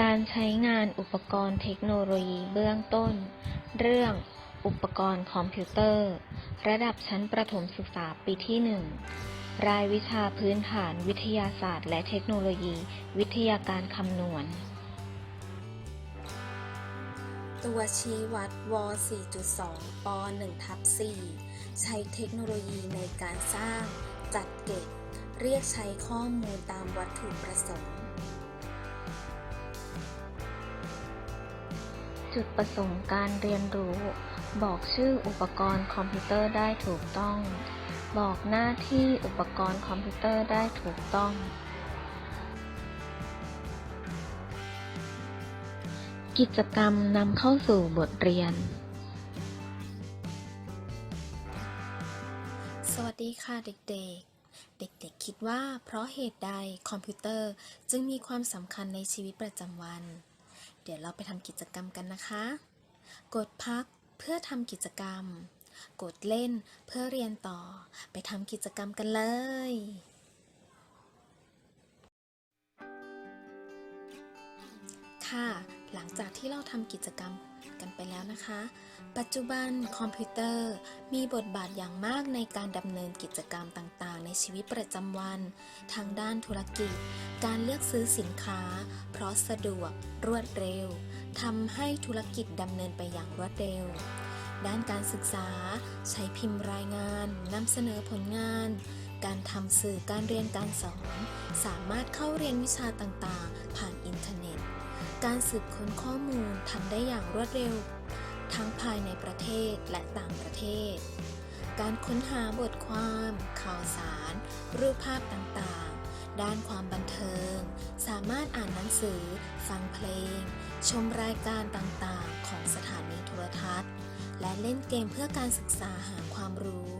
การใช้งานอุปกรณ์เทคโนโลยีเบื้องต้น เรื่อง อุปกรณ์คอมพิวเตอร์ ระดับชั้นประถมศึกษาปีที่ 1 รายวิชาพื้นฐานวิทยาศาสตร์ และเทคโนโลยี วิทยาการคำนวณ ตัวชี้วัดว 4.2 ป 1 ทับ 4 ใช้เทคโนโลยีในการสร้าง จัดเก็บ เรียกใช้ข้อมูลตามวัตถุประสงค์ จุดประสงค์การเรียนรู้ บอกชื่ออุปกรณ์คอมพิวเตอร์ได้ถูกต้อง บอกหน้าที่อุปกรณ์คอมพิวเตอร์ได้ถูกต้อง กิจกรรมนำเข้าสู่บทเรียน สวัสดีค่ะเด็กๆเด็กๆ คิดว่าเพราะเหตุใดคอมพิวเตอร์จึงมีความสำคัญในชีวิตประจำวัน ดี๋ยวเราไปทำกิจกรรมกันนะคะ กดพักเพื่อทำกิจกรรม กดเล่นเพื่อเรียนต่อ ไปทำกิจกรรมกันเลยค่ะ หลังจากที่เราทำกิจกรรม กันไปแล้วนะคะ ปัจจุบันคอมพิวเตอร์มีบทบาทอย่างมากในการดำเนินกิจกรรมต่างๆ ในชีวิตประจำวัน ทางด้านธุรกิจ การเลือกซื้อสินค้า เพราะสะดวก รวดเร็วทำให้ธุรกิจดำเนินไปอย่างรวดเร็ว ด้านการศึกษา ใช้พิมพ์รายงานนำเสนอผลงาน การทำสื่อการเรียนการสอน สามารถเข้าเรียนวิชาต่างๆ การสืบค้นข้อมูลทำได้อย่างรวดเร็ว ทั้งภายในประเทศและต่างประเทศ การค้นหาบทความ ข่าวสาร รูปภาพต่างๆ ด้านความบันเทิง สามารถอ่านหนังสือ ฟังเพลง ชมรายการต่างๆ ของสถานีโทรทัศน์ และเล่นเกมเพื่อการศึกษาหาความรู้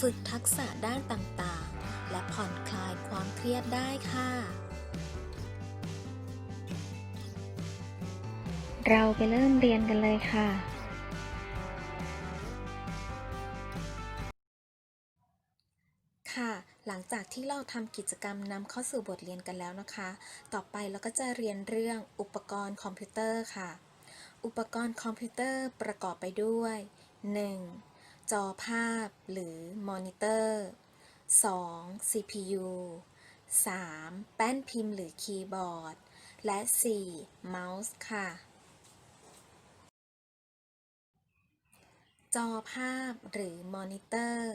ฝึกทักษะด้านต่างๆ และผ่อนคลายความเครียดได้ค่ะ เราไปเริ่มเรียนกันเลยค่ะ ค่ะ หลังจากที่เราทำกิจกรรมนำเข้าสู่บทเรียนกันแล้วนะคะ ต่อไปเราก็จะเรียนเรื่องอุปกรณ์คอมพิวเตอร์ค่ะ อุปกรณ์คอมพิวเตอร์ประกอบไปด้วย 1. จอภาพหรือมอนิเตอร์ 2. CPU 3. แป้นพิมพ์หรือคีย์บอร์ด และ 4. เมาส์ค่ะ จอภาพหรือมอนิเตอร์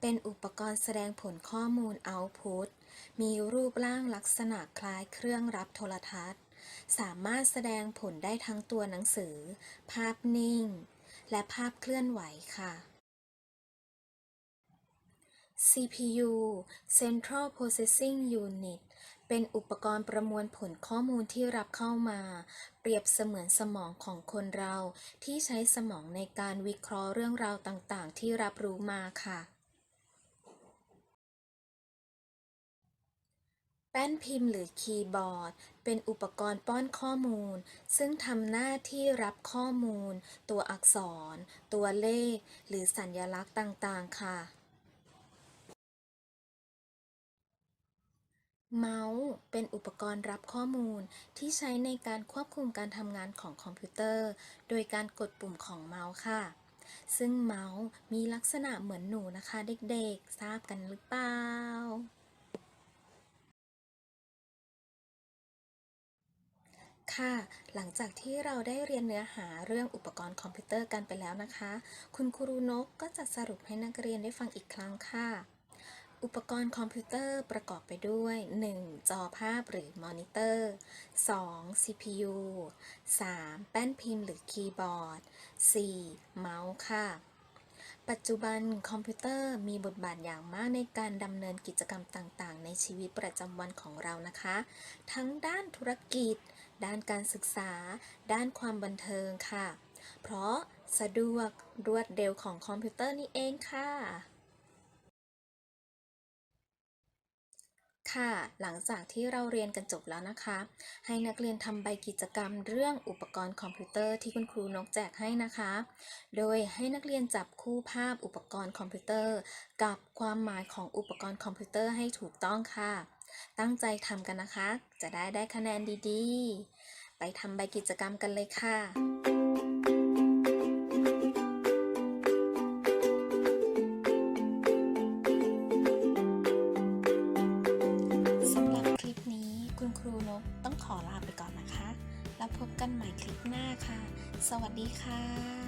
เป็นอุปกรณ์แสดงผลข้อมูล Output มีรูปร่างลักษณะคล้ายเครื่องรับโทรทัศน์ สามารถแสดงผลได้ทั้งตัวหนังสือ ภาพนิ่ง และภาพเคลื่อนไหวค่ะ CPU Central Processing Unit เป็นอุปกรณ์ประมวลผลข้อมูลที่รับเข้ามา เปรียบเสมือนสมองของคนเราที่ใช้สมองในการวิเคราะห์เรื่องราวต่างๆ ที่รับรู้มาค่ะแป้นพิมพ์หรือคีย์บอร์ด เป็นอุปกรณ์ป้อนข้อมูล ซึ่งทำหน้าที่รับข้อมูล ตัวอักษร ตัวเลข หรือสัญลักษณ์ต่าง ๆ ค่ะ เมาส์เป็นอุปกรณ์รับข้อมูลที่ใช้ในการควบคุมการทำงานของคอมพิวเตอร์ โดยการกดปุ่มของเมาส์ค่ะ ซึ่งเมาส์มีลักษณะเหมือนหนูนะคะเด็กๆ ทราบกันหรือเปล่า ค่ะ หลังจากที่เราได้เรียนเนื้อหาเรื่องอุปกรณ์คอมพิวเตอร์กันไปแล้วนะคะ คุณครูนกก็จะสรุปให้นักเรียนได้ฟังอีกครั้งค่ะ อุปกรณ์คอมพิวเตอร์ประกอบไปด้วย 1. จอภาพหรือมอนิเตอร์ 2. CPU 3. แป้นพิมพ์หรือคีย์บอร์ด 4. เมาส์ค่ะ ปัจจุบันคอมพิวเตอร์มีบทบาทอย่างมากในการดำเนินกิจกรรมต่างๆ ในชีวิตประจำวันของเรานะคะ ทั้งด้านธุรกิจ ด้านการศึกษา ด้านความบันเทิงค่ะ เพราะสะดวกรวดเร็วของคอมพิวเตอร์นี่เองค่ะ ค่ะ หลังจากที่เราเรียนกันจบแล้วนะคะ ให้นักเรียนทำใบกิจกรรมเรื่องอุปกรณ์คอมพิวเตอร์ที่คุณครูนกแจกให้นะคะ โดยให้นักเรียนจับคู่ภาพอุปกรณ์คอมพิวเตอร์ กับความหมายของอุปกรณ์คอมพิวเตอร์ให้ถูกต้องค่ะ ตั้งใจทำกันนะคะ จะได้ได้คะแนนดีๆ ไปทำใบกิจกรรมกันเลยค่ะ กันใหม่คลิปหน้าค่ะ สวัสดีค่ะ